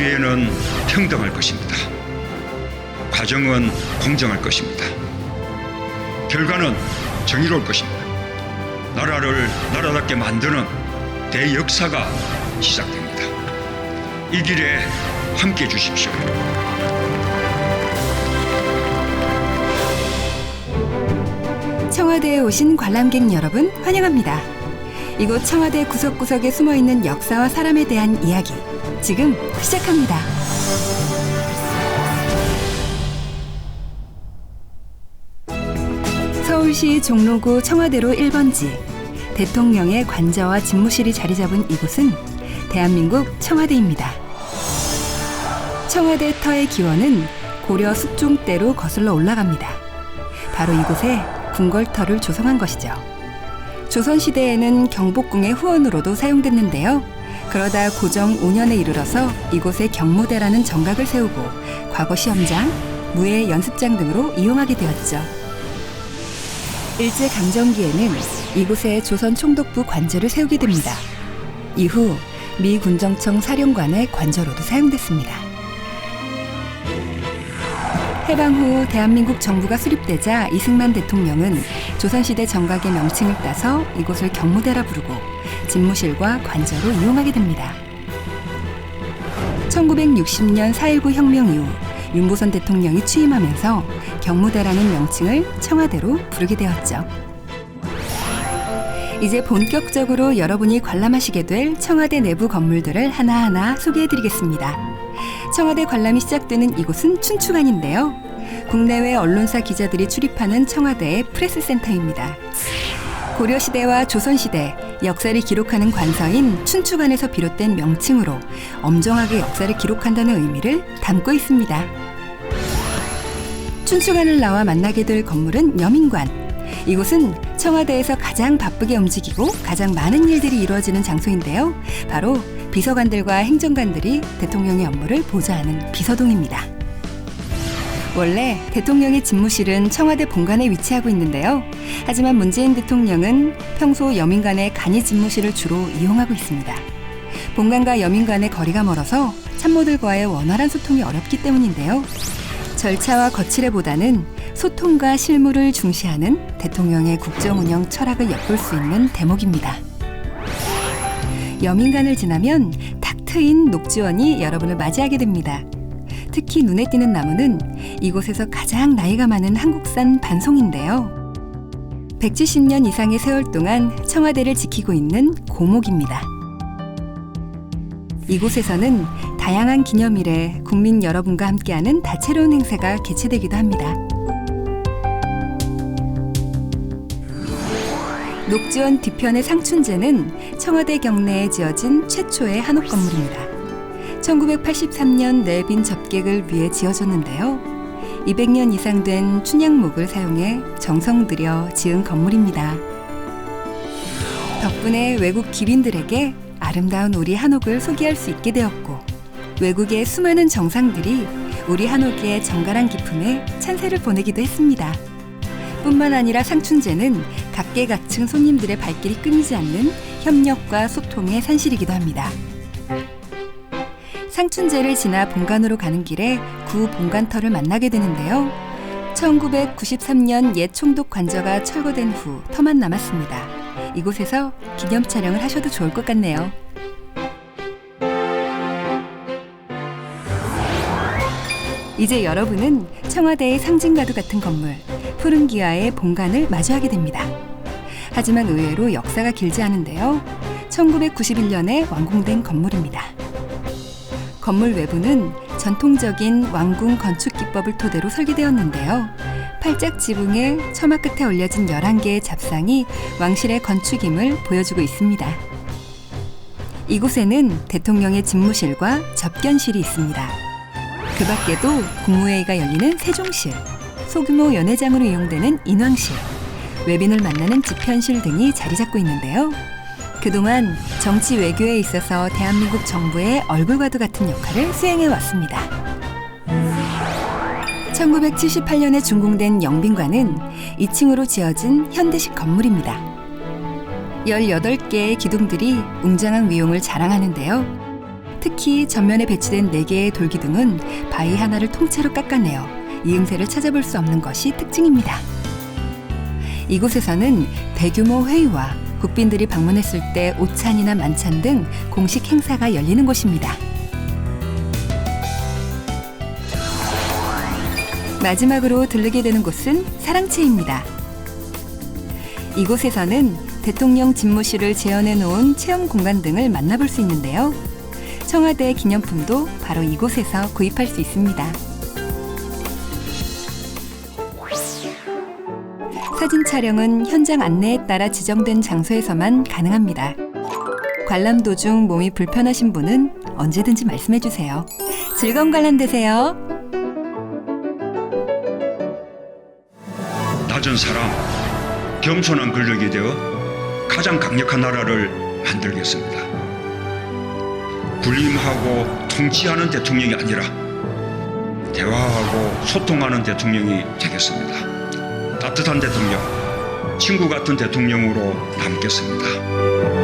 주위에는 평등할 것입니다. 과정은 공정할 것입니다. 결과는 정의로울 것입니다. 나라를 나라답게 만드는 대역사가 시작됩니다. 이 길에 함께 해 주십시오. 청와대에 오신 관람객 여러분 환영합니다. 이곳 청와대 구석구석에 숨어 있는 역사와 사람에 대한 이야기 지금 시작합니다. 서울시 종로구 청와대로 1번지 대통령의 관저와 집무실이 자리 잡은 이곳은 대한민국 청와대입니다. 청와대 터의 기원은 고려 숙종 때로 거슬러 올라갑니다. 바로 이곳에 궁궐터를 조성한 것이죠. 조선시대에는 경복궁의 후원으로도 사용됐는데요. 그러다 고정 5년에 이르러서 이곳에 경무대라는 정각을 세우고 과거 시험장, 무예 연습장 등으로 이용하게 되었죠. 일제 강점기에는 이곳에 조선 총독부 관저를 세우게 됩니다. 이후 미 군정청 사령관의 관저로도 사용됐습니다. 해방 후 대한민국 정부가 수립되자 이승만 대통령은 조선시대 정각의 명칭을 따서 이곳을 경무대라 부르고 집무실과 관저로 이용하게 됩니다. 1960년 4.19 혁명 이후 윤보선 대통령이 취임하면서 경무대라는 명칭을 청와대로 부르게 되었죠. 이제 본격적으로 여러분이 관람하시게 될 청와대 내부 건물들을 하나하나 소개해드리겠습니다. 청와대 관람이 시작되는 이곳은 춘추관인데요. 국내외 언론사 기자들이 출입하는 청와대의 프레스센터입니다. 고려시대와 조선시대 역사를 기록하는 관서인 춘추관에서 비롯된 명칭으로 엄정하게 역사를 기록한다는 의미를 담고 있습니다. 춘추관을 나와 만나게 될 건물은 여민관. 이곳은 청와대에서 가장 바쁘게 움직이고 가장 많은 일들이 이루어지는 장소인데요. 바로 비서관들과 행정관들이 대통령의 업무를 보좌하는 비서동입니다. 원래 대통령의 집무실은 청와대 본관에 위치하고 있는데요. 하지만 문재인 대통령은 평소 여민관의 간이 집무실을 주로 이용하고 있습니다. 본관과 여민관의 거리가 멀어서 참모들과의 원활한 소통이 어렵기 때문인데요. 절차와 거칠애보다는 소통과 실무를 중시하는 대통령의 국정 운영 철학을 엿볼 수 있는 대목입니다. 여민관을 지나면 탁 트인 녹지원이 여러분을 맞이하게 됩니다. 특히 눈에 띄는 나무는 이곳에서 가장 나이가 많은 한국산 반송인데요. 170년 이상의 세월 동안 청와대를 지키고 있는 고목입니다. 이곳에서는 다양한 기념일에 국민 여러분과 함께하는 다채로운 행사가 개최되기도 합니다. 녹지원 뒤편의 상춘제는 청와대 경내에 지어진 최초의 한옥 건물입니다. 1983년 내빈 접객을 위해 지어졌는데요. 200년 이상 된 춘향목을 사용해 정성 들여 지은 건물입니다. 덕분에 외국 기빈들에게 아름다운 우리 한옥을 소개할 수 있게 되었고 외국의 수많은 정상들이 우리 한옥의 정갈한 기품에 찬세를 보내기도 했습니다. 뿐만 아니라 상춘제는 각계각층 손님들의 발길이 끊이지 않는 협력과 소통의 산실이기도 합니다. 상춘제를 지나 본관으로 가는 길에 구 본관터를 만나게 되는데요. 1993년 옛 총독 관저가 철거된 후 터만 남았습니다. 이곳에서 기념 촬영을 하셔도 좋을 것 같네요. 이제 여러분은 청와대의 상징과도 같은 건물, 푸른 기아의 본관을 마주하게 됩니다. 하지만 의외로 역사가 길지 않은데요. 1991년에 완공된 건물입니다. 건물 외부는 전통적인 왕궁 건축 기법을 토대로 설계되었는데요. 팔짝 지붕에 처마 끝에 올려진 11개의 잡상이 왕실의 건축임을 보여주고 있습니다. 이곳에는 대통령의 집무실과 접견실이 있습니다. 그 밖에도 국무회의가 열리는 세종실, 소규모 연회장으로 이용되는 인왕실, 외빈을 만나는 집현실 등이 자리 잡고 있는데요. 그동안 정치 외교에 있어서 대한민국 정부의 얼굴과도 같은 역할을 수행해 왔습니다. 1978년에 준공된 영빈관은 2층으로 지어진 현대식 건물입니다. 18개의 기둥들이 웅장한 위용을 자랑하는데요. 특히 전면에 배치된 4개의 돌기둥은 바위 하나를 통째로 깎아내어 이음새를 찾아볼 수 없는 것이 특징입니다. 이곳에서는 대규모 회의와 국빈들이 방문했을 때 오찬이나 만찬 등 공식 행사가 열리는 곳입니다. 마지막으로 들르게 되는 곳은 사랑채입니다. 이곳에서는 대통령 집무실을 재현해 놓은 체험 공간 등을 만나볼 수 있는데요. 청와대 기념품도 바로 이곳에서 구입할 수 있습니다. 사진 촬영은 현장 안내에 따라 지정된 장소에서만 가능합니다. 관람 도중 몸이 불편하신 분은 언제든지 말씀해 주세요. 즐거운 관람 되세요. 낮은 사람, 겸손한 권력이 되어 가장 강력한 나라를 만들겠습니다. 군림하고 통치하는 대통령이 아니라 대화하고 소통하는 대통령이 되겠습니다. 따뜻한 대통령, 친구 같은 대통령으로 남겠습니다.